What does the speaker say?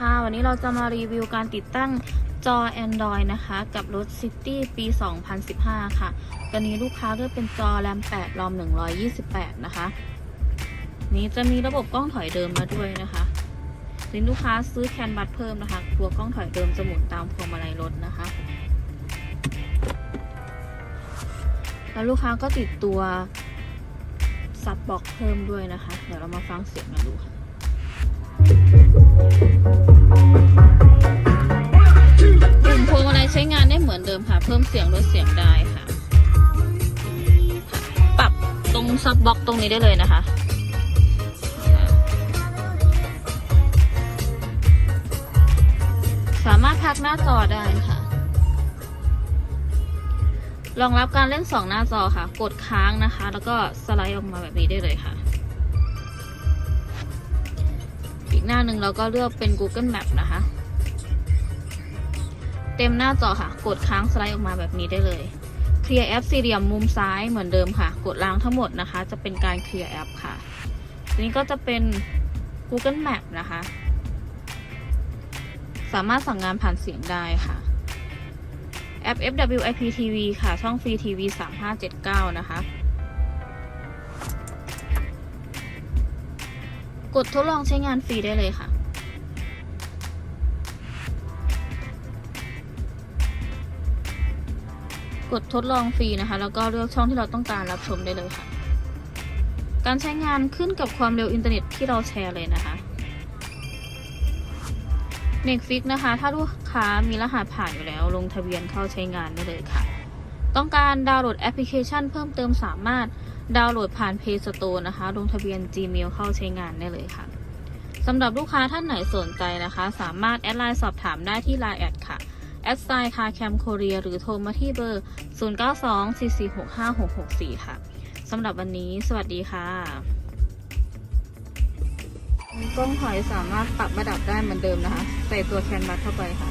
ค่ะ วันนี้เราจะมารีวิวการติดตั้งจอ Android นะคะ กับรถ City ปี 2015 ค่ะตัวนี้ลูกค้าเลือกเป็นจอ RAM 8 ROM 128 นะคะ นี้จะมีระบบกล้องถอยเดิมมาด้วยนะคะนี่ลูกค้าซื้อแคนบัตเพิ่มนะคะ ตัวกล้องถอยเดิมจะหมุนตามพวงมาลัยรถนะคะ แล้วลูกค้าก็ติดตัวซับบอกเพิ่มด้วยนะคะ เดี๋ยวเรามาฟังเสียงกันดูค่ะ ปุ่มพวงมาลัยใช้งานได้เหมือนเดิมค่ะ เพิ่มเสียงลดเสียงได้ค่ะ ปรับตรงซับบล็อกตรงนี้ได้เลยนะคะสามารถพักหน้าจอได้ค่ะ รองรับการเล่น2หน้าจอค่ะ กดค้างนะคะ แล้วก็สไลด์ออกมาแบบนี้ได้เลยค่ะ หน้าหนึ่งเราก็เลือกเป็น Google Map นะคะ เต็มหน้าจอค่ะ กดค้างสไลด์ออกมาแบบนี้ได้เลย เคลียร์แอปสี่เหลี่ยมมุมซ้ายเหมือนเดิมค่ะ กดล้างทั้งหมดนะคะ จะเป็นการเคลียร์แอปค่ะทีนี้ก็จะเป็น Google Map นะคะ สามารถสั่งงานผ่านเสียงได้ค่ะแอป FWIP TV ค่ะ ช่องฟรีทีวี3579 นะคะ กดทดลองใช้งานฟรีได้เลยค่ะ กดทดลองฟรีนะคะ แล้วก็เลือกช่องที่เราต้องการรับชมได้เลยค่ะ การใช้งานขึ้นกับความเร็วอินเทอร์เน็ตที่เราแชร์เลยนะคะ Netflix นะคะ ถ้าลูกค้ามีรหัสผ่านอยู่แล้ว ลงทะเบียนเข้าใช้งานได้เลยค่ะ ต้องการดาวน์โหลดแอปพลิเคชันเพิ่มเติมสามารถ ดาวน์โหลดผ่าน Play Store นะคะ ลงทะเบียน Gmail เข้าใช้งานได้เลยค่ะสำหรับลูกค้าท่านไหนสนใจนะคะ สามารถแอดไลน์สอบถามได้ที่ Line แอดค่ะแอดไซน์คาแคมโคเรียหรือโทรมาที่เบอร์ 0924465664 ค่ะสำหรับวันนี้ สวัสดีค่ะกล้องถอยสามารถปรับระดับได้เหมือนเดิมนะคะ ใส่ตัวแคนวัสเข้าไปค่ะ